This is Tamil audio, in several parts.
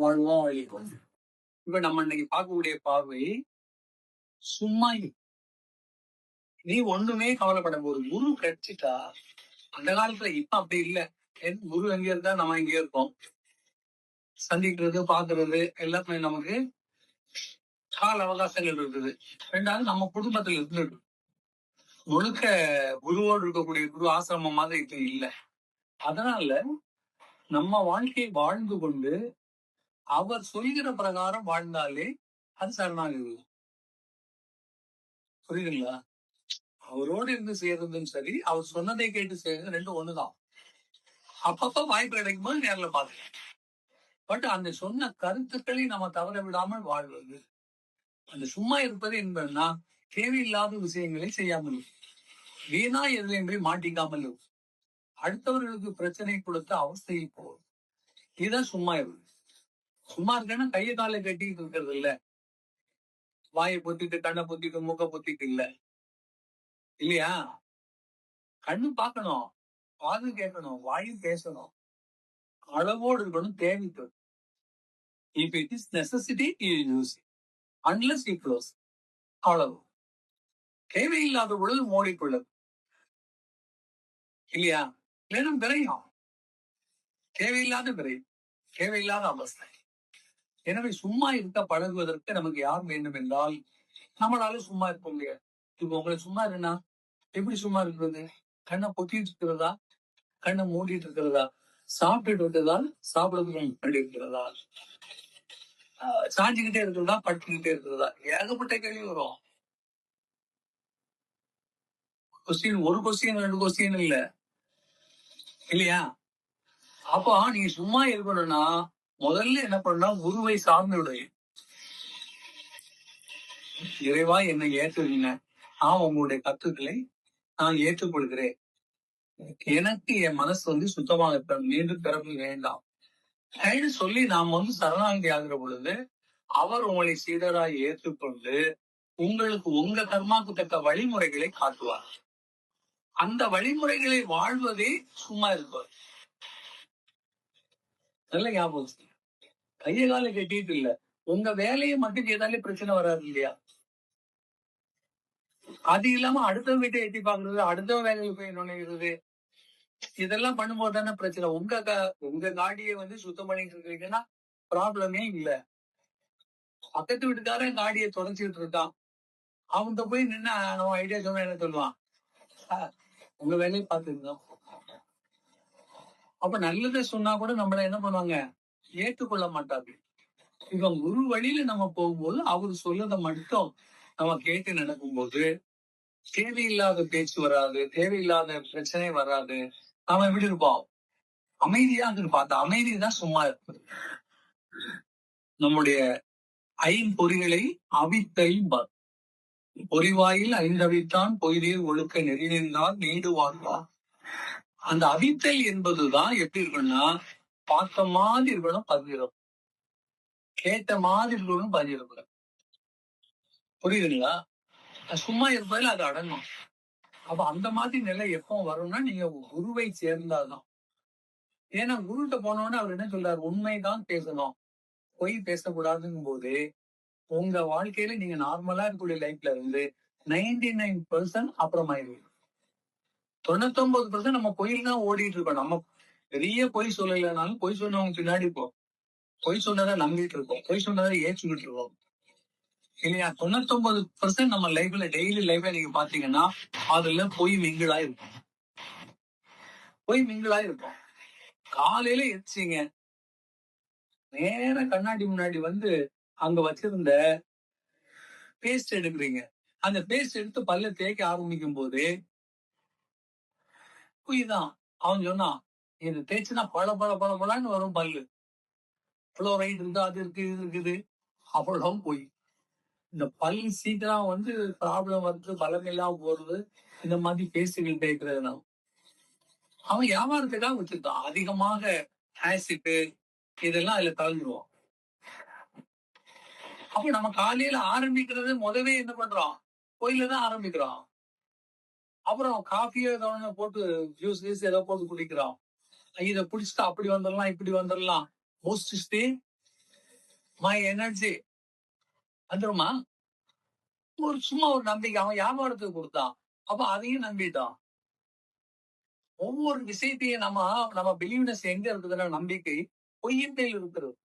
வாழ்வோம் அழிவோம் இப்ப நம்ம இன்னைக்கு பார்க்கக்கூடிய பார்வை சும்மா நீ ஒண்ணுமே கவலைப்பட ஒரு குரு கிடைச்சிட்டா அந்த காலத்துல இப்ப அப்படி இல்ல. குரு எங்க இருந்தா நம்ம இங்கே இருக்கோம். சந்திக்கிறது பாக்குறது எல்லாமே நமக்கு கால அவகாசங்கள் இருக்குது. ரெண்டாவது நம்ம குடும்பத்துல இருந்துட்டு. முழுக்க குருவோடு இருக்கக்கூடிய குரு ஆசிரமம் மாதிரி இது இல்ல. அதனால நம்ம வாழ்க்கையை வாழ்ந்து கொண்டு அவர் சொல்கிற பிரகாரம் வாழ்ந்தாலே அது சரணாகதி புரியுதுங்களா? அவரோடு இருந்து செய்யறதும் சரி அவர் சொன்னதை கேட்டு செய்யறது ரெண்டும் ஒண்ணுதான். அப்பப்ப வாய்ப்பு கிடைக்கும் போது நேர்ல பாத்துக்கலாம் பட் அந்த சொன்ன கருத்துக்களை நம்ம தவற விடாமல் வாழ்வது. அந்த சும்மா இருப்பது என்பதுனா தேவையில்லாத விஷயங்களை செய்யாமல் வீணா எதுலையும் போய் மாட்டிக்காமல் அடுத்தவர்களுக்கு பிரச்சனை கொடுத்த அவஸ்தையை போகும் இதுதான் சும்மா இருக்கு சும்மா இருக்கேன்னா கையை காலை கட்டிட்டு இருக்கிறது இல்ல? வாயை பொத்திட்டு கண்ணை பொத்திட்டு மூக்க பொத்திட்டு இல்ல. இல்லையா? கண்ணு பார்க்கணும் காது கேட்கணும் வாயும் பேசணும். அளவோடு இருக்கணும் தேவைக்கு. If it is necessity use unless E close அளவு தேவையில்லாத பொழுது மூடிக்கொள்ளது இல்லையா? இல்லைன்னா விரையும். தேவையில்லாத விரையும். தேவையில்லாத அவஸ்தை. எனவே சும்மா இருக்க பழகுவதற்கு நமக்கு யார் வேண்டும் என்றால் நம்மளால சும்மா இருக்க முடியாது. இப்ப உங்களை சும்மா இருந்தா எப்படி சும்மா இருக்கிறது? கண்ணை பொத்திட்டு இருக்கிறதா? கண்ணை மூடிட்டு இருக்கிறதா? சாப்பிட்டுட்டு இருக்கிறதால் சாப்பிடுவதும் இருக்கிறதா சாஞ்சுக்கிட்டே இருக்கிறதா? படுத்துக்கிட்டே இருக்கிறதா? ஏகப்பட்ட கேள்வி வரும். கொஸ்டின் ஒரு கொஸ்டின் ரெண்டு கொஸ்டின் இல்ல. இல்லையா? அப்போ நீங்க சும்மா இருக்கணும்னா முதல்ல என்ன பண்ணா குருவை சார்ந்து இறைவா என்னை ஏற்றுவீங்க. நான் உங்களுடைய கத்துக்களை நான் ஏற்றுக்கொள்கிறேன். எனக்கு என் மனசு வந்து சுத்தமாக இருக்க மீண்டும் பிறப்பு வேண்டாம். அப்படின்னு சொல்லி நாம் வந்து சரணாகி ஆகிற பொழுது அவர் உங்களை சீடராய் ஏற்றுக்கொண்டு உங்களுக்கு உங்க கர்மாக்கு தக்க வழிமுறைகளை காட்டுவார். அந்த வழிமுறைகளை வாழ்வதே சும்மா இருப்பார் நல்ல ஞாபகம். கைய காலம் கட்டிட்டு இல்ல. உங்க வேலையை மட்டும் செய்தாலே பிரச்சனை வராது இல்லையா? அது இல்லாம அடுத்த வீட்டை எட்டி பாக்குறது அடுத்த வேலையில போய் நுழைகிறது இதெல்லாம் பண்ணும்போது தானே பிரச்சனை. உங்க க- உங்க காடியை வந்து சுத்தம் பண்ணிட்டு இருக்கீங்கன்னா ப்ராப்ளமே இல்ல. பக்கத்து வீட்டுக்காரன் காடியை தொடச்சிட்டு இருக்கான். அவன்கிட்ட போய் நின்று அவன் ஐடியா சொன்ன என்ன சொல்லுவான்? உங்க வேலையை பார்த்துருந்தோம் அப்ப நல்லதை சொன்னா கூட நம்மள என்ன பண்ணுவாங்க? ஏற்றுக்கொள்ள மாட்டார்கள் இவன் குரு வழியில நம்ம போகும்போது அவர் சொல்லதை மட்டும் நம்ம கேட்டு நடக்கும்போது தேவையில்லாத பேச்சு வராது தேவையில்லாத பிரச்சனை வராது நாம எப்படி இருப்போம்? அமைதியாக இருப்பான் அந்த அமைதி தான் சும்மா இருப்பது. நம்முடைய ஐம்பொறிகளை அவித்தை ப- பொறிவாயில் ஐந்தவித்தான் பொய்தீர் ஒழுக்க நெறி நின்றால் நீடு வாழ்வார் அந்த அவித்தல் என்பதுதான் எப்படி இருக்குன்னா பார்த்த மாதிரி இருக்கணும் பதிரும் கேட்ட மாதிரி இருக்கணும் பதிரும் புரியுதுங்களா? சும்மா இருப்பதில் அது அடங்கும். அப்ப அந்த மாதிரி நிலை எப்போ வரும்னா நீங்க குருவை சேர்ந்தாதான் ஏன்னா குருகிட்ட போனோடனே அவர் என்ன சொல்றாரு? உண்மைதான் பேசணும். பொய் பேசக்கூடாதுங்கும் போது உங்க வாழ்க்கையில நீங்க நார்மலா இருக்கக்கூடிய லைஃப்ல இருந்து நைன்டி நைன் பர்சன்ட் அப்புறமாயிருவீங்க தொண்ணூத்தொன்பது பர்சன்ட் நம்ம பொய்யில் தான் ஓடிட்டு இருக்கோம். நம்ம பெரிய பொய் சொல்லலைனாலும் பொய் சொன்னவங்க பின்னாடி போ. பொய் சொன்னதை நம்பிட்டு இருக்கோம் பொய் சொன்னதை ஏற்றுக்கிட்டு இருக்கோம் இல்லையா? தொண்ணூத்தொன்பது பர்சன்ட் நம்ம லைஃப்ல டெய்லி லைஃப்ல நீங்க பாத்தீங்கன்னா அதுல பொய் மிங்கிளா இருக்கும் பொய் மிங்கிளா இருக்கும் காலையில எரிச்சிங்க நேர கண்ணாடி முன்னாடி வந்து அங்க வச்சிருந்த பேஸ்ட் எடுக்கிறீங்க. அந்த பேஸ்ட் எடுத்து பல்ல தேய்க்க ஆரம்பிக்கும் போது பொய் தான் அவன் சொன்னான் இது தேய்ச்சினா பல பல பல பலன்னு வரும் பல்லு. ஃப்ளோரைட் இருக்கு அது இருக்கு இது இருக்குது. அவ்வளோ போய். இந்த பல் சீக்கிரம் வந்து ப்ராப்ளம் வந்து பலம் இல்லாம போறது இந்த மாதிரி பேசிக்கிட்டே இருக்கிறது நான் அவன் வியாபாரத்துக்காக வச்சிருக்கான். அதிகமாக ஆசிட் இதெல்லாம் அதுல கலந்துருவான். அப்ப நம்ம காலையில ஆரம்பிக்கிறது முதவே என்ன பண்றோம் கோயில தான் ஆரம்பிக்கிறோம் அப்புறம் காஃபியோ போட்டு ஜூஸ் கீஸ் ஏதோ போட்டு குடிக்கிறோம் இதை பிடிச்சிட்டு அப்படி வந்துடலாம் இப்படி வந்துடலாம் மோஸ்ட்லி மை எனர்ஜி வந்துருமா? ஒரு சும்மா ஒரு நம்பிக்கை. அவன் வியாபாரத்துக்கு கொடுத்தான். அப்ப அதையும் நம்பிட்டான். ஒவ்வொரு விஷயத்தையும் நம்ம நம்ம பிலீவ்னஸ் எங்க இருக்குதுன்னா நம்பிக்கை பொய்யின்மையில் இருக்கிறது.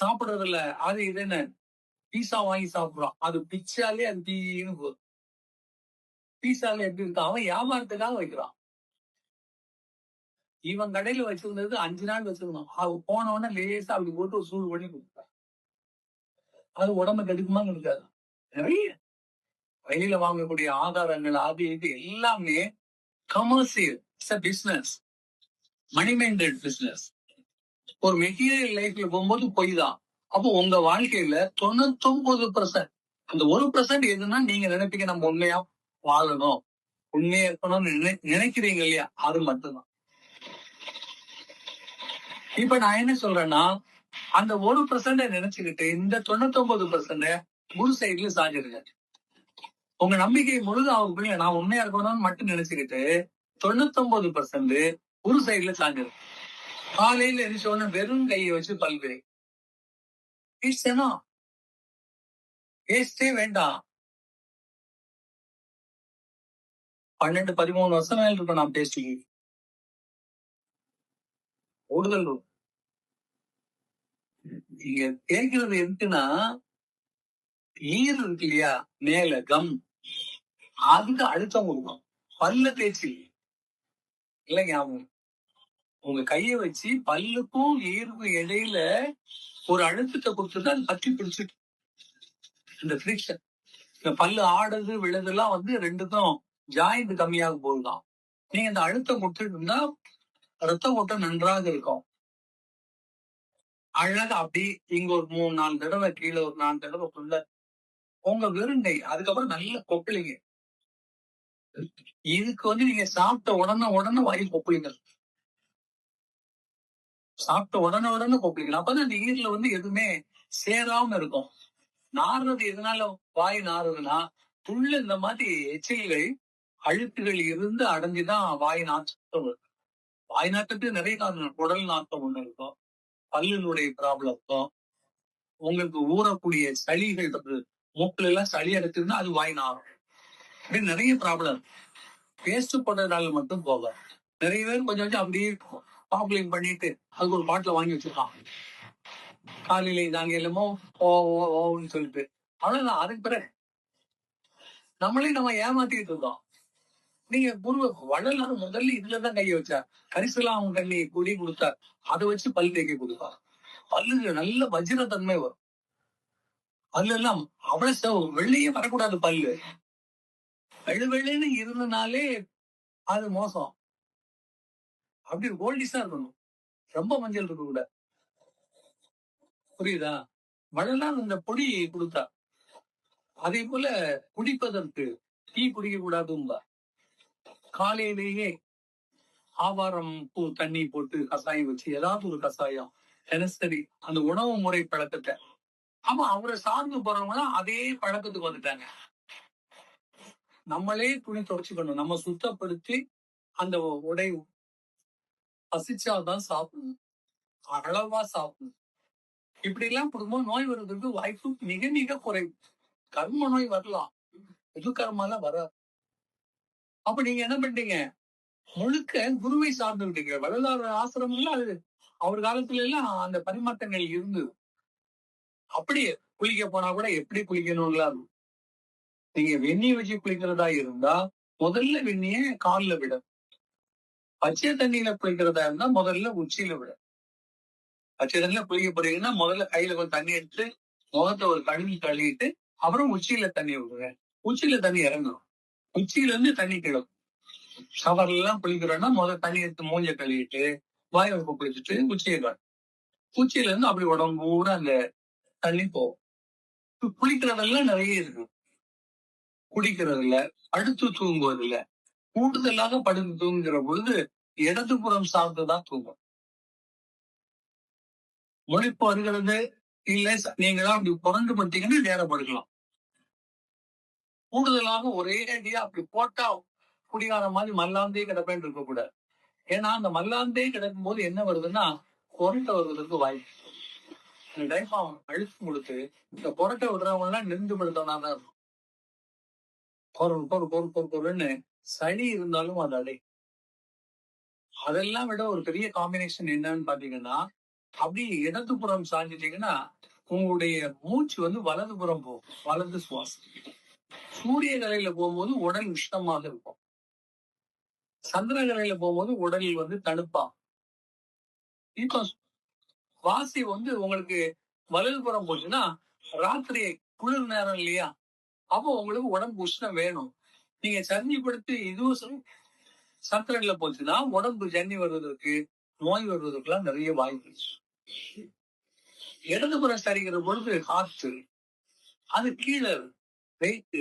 சாப்பிடுறதுல அது இது என்ன? பீஸா வாங்கி சாப்பிடுறான். அது பிச்சாலே அது பீன்னு போகுது. பீஸால எப்படி இருக்கு அவன் வியாபாரத்துக்காக வைக்கிறான். இவன் கடையில வச்சிருந்தது அஞ்சு நாள் வச்சிருந்தான். அவ போன உடனே லேசா அப்படி போட்டு ஒரு சூடு பண்ணி கொடுத்தான். அது உடம்பு கெடுக்குமா இருக்காது நிறைய. வெளியில வாங்கக்கூடிய ஆதாரங்கள் அது இது எல்லாமே commercial it's business money minded business ஒரு மெட்டீரியல் லைஃப்ல போகும்போது பொய் தான் அப்போ உங்க வாழ்க்கையில தொண்ணூத்தொன்பது பர்சன்ட் அந்த ஒரு பர்சன்ட் எதுன்னா நீங்க நினைப்பீங்க நம்ம உண்மையா வாழணும். உண்மையா இருக்கணும்னு நினை- நினைக்கிறீங்க இல்லையா? அது மட்டும்தான். இப்ப நான் என்ன சொல்றேன்னா அந்த ஒரு பர்சன்ட நினைச்சுக்கிட்டு இந்த தொண்ணூத்தொன்பது பர்சன்ட குரு சைட்ல சாஞ்சிருங்க உங்க நம்பிக்கை முழுது அவங்க நான் உண்மையா இருக்கணும்னு மட்டும் நினைச்சுக்கிட்டு தொண்ணூத்தொன்பது பர்சன்ட் குரு சைட்ல சாஞ்சிருக்கு காலையில எரிச்ச உடனே வெறும் கையை வச்சு பல்வேறு வேஸ்டே வேண்டாம். பன்னெண்டு பதிமூணு வருஷம் மேல இருக்கும் நான் பேசி கூடுதல் நீங்க தேய்க்கிறது எதுக்குன்னா ஈர் இருக்கு இல்லையா? மேல கம் அதுக்கு அழுத்தம் கொடுக்கும் பல்ல தேய்ச்சி இல்ல ஞாபகம் உங்க கைய வச்சு பல்லுக்கும் ஈருக்கும் இடையில ஒரு அழுத்தத்தை கொடுத்துட்டு அது பற்றி பிடிச்சிட்டு இந்த ஃபிரிக்ஷன் இந்த பல்லு ஆடுறது விழுதெல்லாம் வந்து ரெண்டுக்கும் ஜாயிண்ட் கம்மியாக போகுதான் நீங்க இந்த அழுத்தம் கொடுத்துட்டு இருந்தா ரத்த ஓட்டம் நன்றாக இருக்கும். அழகா அப்படி இங்க ஒரு மூணு நாலு தடவை கீழே ஒரு நாலு தடவை ஃபுல்ல உங்க வெறுங்கை அதுக்கப்புறம் நல்ல கொப்பளிங்க. இதுக்கு வந்து நீங்க சாப்பிட்ட உடனே உடனே வாயில் கொப்பளிங்க சாப்பிட்ட உடனே உடனே கொப்பளிங்க அப்பதான் அந்த ஈரல வந்து எதுவுமே சேராம இருக்கும். நாறுறது எதனால வாய் நாறுதுன்னா புல்லு இந்த மாதிரி எச்சில்கள் அழுத்துகள் இருந்து அடைஞ்சுதான் வாய் நாட்டம் வரும். நிறைய காரணம். குடல் நாட்டம் ஒண்ணு இருக்கும். பல்லினுடைய ப்ராப்ளம் இருக்கும். உங்களுக்கு ஊறக்கூடிய சளிகள் இருக்கு. மூக்குல எல்லாம் சளி அடைச்சதுன்னா அது வாய் நாறும். இப்படி நிறைய ப்ராப்ளம் பேஸ்ட் பண்றதுனால மட்டும் போக. நிறைய பேர் கொஞ்சம் கொஞ்சம் அப்படியே பாப்புலிங் பண்ணிட்டு அதுக்கு ஒரு பாட்டில வாங்கி வச்சிருக்கான். காலையில நாங்க ஓ ஓ ஓன்னு சொல்லிட்டு. அவ்வளவுதான். அதுக்கு பிறகு நம்மளே நம்ம ஏமாத்திட்டு இருக்கோம் நீங்க குரு வள்ளலார் முதல்ல இதுலதான் கைய வச்சார் கரிசலாம் அவங்க கண்ணி குடி கொடுத்தார் அதை வச்சு பல் தேக்கி கொடுத்தார் பல்லு நல்ல வஜ்ரத்தன்மை வரும். பல்லு எல்லாம் அவ்வளவு செவ- வெள்ளையே வரக்கூடாது பல்லு. வெள்ளை வெள்ளைன்னு இருந்தனாலே அது மோசம். அப்படி கோல்டிஸா இருக்கணும். ரொம்ப மஞ்சள் இருக்க கூட. புரியுதா? வள்ளலார் இந்த பொடி கொடுத்தா. அதே போல குடிப்பதற்கு டீ குடிக்க கூடாதும்பா காலையிலேயே ஆவாரம் பூ தண்ணி போட்டு கசாயம் வச்சு ஏதாவது ஒரு கசாயம் தினசரி அந்த உணவு முறை பழக்கத்தை. ஆமா அவரை சார்ந்து போறவங்க அதே பழக்கத்துக்கு வந்துட்டாங்க. நம்மளே துணி துவைச்சுக்கணும். நம்ம சுத்தப்படுத்தி அந்த உடை பசிச்சாதான் சாப்பிடணும். அளவா சாப்பிடணும். இப்படி எல்லாம் குடும்பம் நோய் வருவதற்கு வாய்ப்பு மிக மிக குறைவு. கர்ம நோய் வரலாம். எது கர்மாலாம் வராது. அப்ப நீங்க என்ன பண்றீங்க முழுக்க குருவை சார்ந்து விட்டீங்க. வள்ளலார் ஆசிரமம்ல அது. அவர் காலத்துல எல்லாம் அந்த பரிமாற்றங்கள் இருந்து அப்படியே குளிக்க போனா கூட எப்படி குளிக்கணும்ல நீங்க வெந்நீர் வச்சு குளிக்கிறதா இருந்தா முதல்ல வெந்நிய கால்ல விட. பச்சை தண்ணியில குளிக்கிறதா இருந்தா முதல்ல உச்சியில விட. பச்சை தண்ணியில குளிக்க போறீங்கன்னா முதல்ல கையில கொஞ்சம் தண்ணி எடுத்து முகத்தை ஒரு கழுவி கழுவிட்டு அப்புறம் உச்சியில தண்ணி விடுங்க. உச்சியில தண்ணி இறங்கும் உச்சியில இருந்து தண்ணி கிடக்கும் ஷவர்ல எல்லாம் குளிக்கிறோம்னா முதல் தண்ணி எடுத்து மூஞ்ச கழுவிட்டு வாய் வகுப்பு குளிச்சுட்டு உச்சியை காட்டும் உச்சியில இருந்து அப்படி உடம்பு பூரா அந்த தண்ணி போகும். இப்ப குளிக்கிறதெல்லாம் நிறைய இருக்கு குடிக்கிறதுல அடுத்து தூங்குவதில்ல. கூடுதலாக படுத்து தூங்குகிற பொழுது இடதுபுறம் சார்ந்துதான் தூங்கும். முழிப்பு வருகிறது இல்ல நீங்களாம் அப்படி புரண்டு பார்த்தீங்கன்னா நேரம் படுக்கலாம். கூடுதலாக ஒரே அடியா அப்படி போட்டா குடிகார மாதிரி மல்லாந்தே கிடப்பேன் இருக்க கூட ஏன்னா அந்த மல்லாந்தே கிடக்கும் போது என்ன வருதுன்னா கொரட்டை வருவதற்கு வாய்ப்பு. இந்த டைம் அவன் அழுத்தம் கொடுத்து இந்த புரட்டை விடுறவங்க எல்லாம் நின்று படுத்தவனா தான் இருக்கும் பொருள் பொருள் பொருள் பொருள் பொருள்னு சளி இருந்தாலும் அது அடை. அதெல்லாம் விட ஒரு பெரிய காம்பினேஷன் என்னன்னு பாத்தீங்கன்னா அப்படி இடதுபுறம் சாஞ்சிட்டீங்கன்னா உங்களுடைய மூச்சு வந்து வலதுபுறம் போகும் வலது சுவாசம் சூரிய கலையில போகும்போது உடல் உஷ்ணமாக இருக்கும். சந்திர கலையில போகும்போது உடல் வந்து தடுப்பா இப்போ வாசி வந்து உங்களுக்கு வலதுபுறம் போச்சுன்னா ராத்திரி குளிர் நேரம் இல்லையா? அப்போ உங்களுக்கு உடம்பு உஷ்ணம் வேணும். நீங்க சன்னி படுத்து இதுவும் சரி, சந்திரன்ல போச்சுன்னா உடம்பு ஜன்னி வர்றதுக்கு நோய் வர்றதுக்கெல்லாம் நிறைய வாய்ப்பு. இடதுபுறம் சரிக்கிற பொழுது காற்று அது கீழே வெயிட்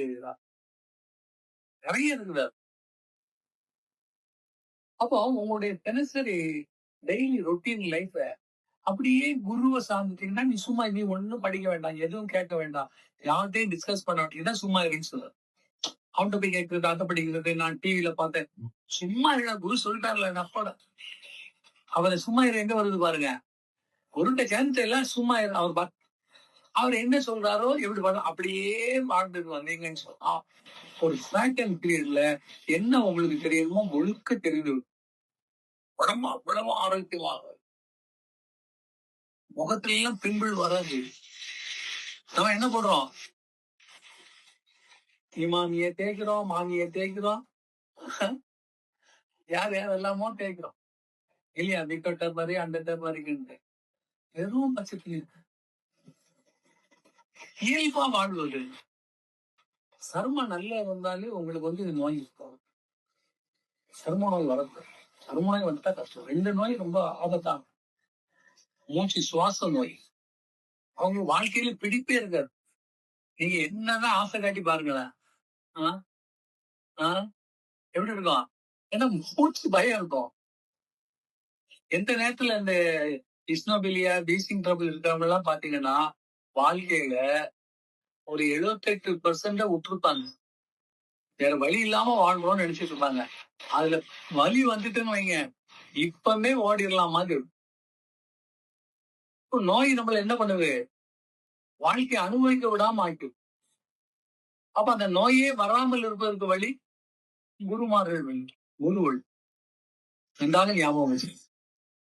நிறைய இருக்குது அப்போ உங்களுடைய தினசரி டெய்லி ரொட்டீன் லைஃப அப்படியே குருவை சார்ந்துட்டீங்கன்னா நீ சும்மா நீ ஒண்ணும் படிக்க வேண்டாம் எதுவும் கேட்க வேண்டாம் யார்கிட்டையும் டிஸ்கஸ் பண்ண வேண்டியது இதான் சும்மா இருன்னு சொல்லு. அவன்கிட்ட போய் கேட்கறது அதை படிக்கிறது நான் டிவில பார்த்தேன். சும்மா இருடா குரு சொல்லிட்டார்ல நப்பட அவரை சும்மா இரு எங்க வருது பாருங்க. குருட்ட சேர்ந்து எல்லாம் சும்மா இரு அவர் அவர் என்ன சொல்றாரோ எப்படி பண்ண அப்படியே வாழ்ந்துட்டு வந்தீங்கன்னு சொன்னா ஒரு அண்ட் பீரியட்ல என்ன உங்களுக்கு தெரியுமோ முழுக்க தெரிந்து உடம்பு அவ்வளவு ஆரோக்கியமாக. முகத்திலாம் பின்புள் வராது. நம்ம என்ன பண்றோம்? இமாமிய தேய்க்கிறோம் மாமிய தேய்க்கிறோம். யார் யார் எல்லாமோ தேய்க்கிறோம். இல்லையா விக்கெட்டர் மாதிரி அந்த மாதிரிக்கிட்டு வெறும் பட்சத்தில் இனிப்பா வாழ்வது சர்ம நல்லா இருந்தாலே உங்களுக்கு வந்து இது நோய் இருக்கும் சர்ம நோய் வரது. சர்ம நோய் வந்துட்டா கஷ்டம். ரெண்டு நோய் ரொம்ப ஆபத்தான மூச்சு சுவாச நோய். அவங்க வாழ்க்கையில பிடிப்பே இருக்காது. நீங்க என்னதான் ஆசை காட்டி பாருங்களேன். எப்படி இருக்கும்? ஏன்னா மூச்சு பயம் இருக்கும். எந்த நேரத்துல இந்த இஸ்னோபிலியா பீசிங் ட்ரபிள் இருக்கிறவங்க எல்லாம் பாத்தீங்கன்னா வாழ்க்கையில ஒரு 78% பெர்சென்ட விட்டுருப்பாங்க. வேற வழி இல்லாம வாழ்றோம்னு நினைச்சிட்டு இருப்பாங்க. அதுல வலி வந்துட்டுன்னு வைங்க. இப்பமே ஓடிடலாம் மாதிரி இருக்கும். நோய் நம்மள என்ன பண்ணுது? வாழ்க்கை அனுபவிக்க விடாம ஆக்கும் அப்ப அந்த நோயே வராமல் இருப்பதற்கு வழி குருமார்கள் வழி குரு வழி என்றாலும் ஞாபகம் வச்சு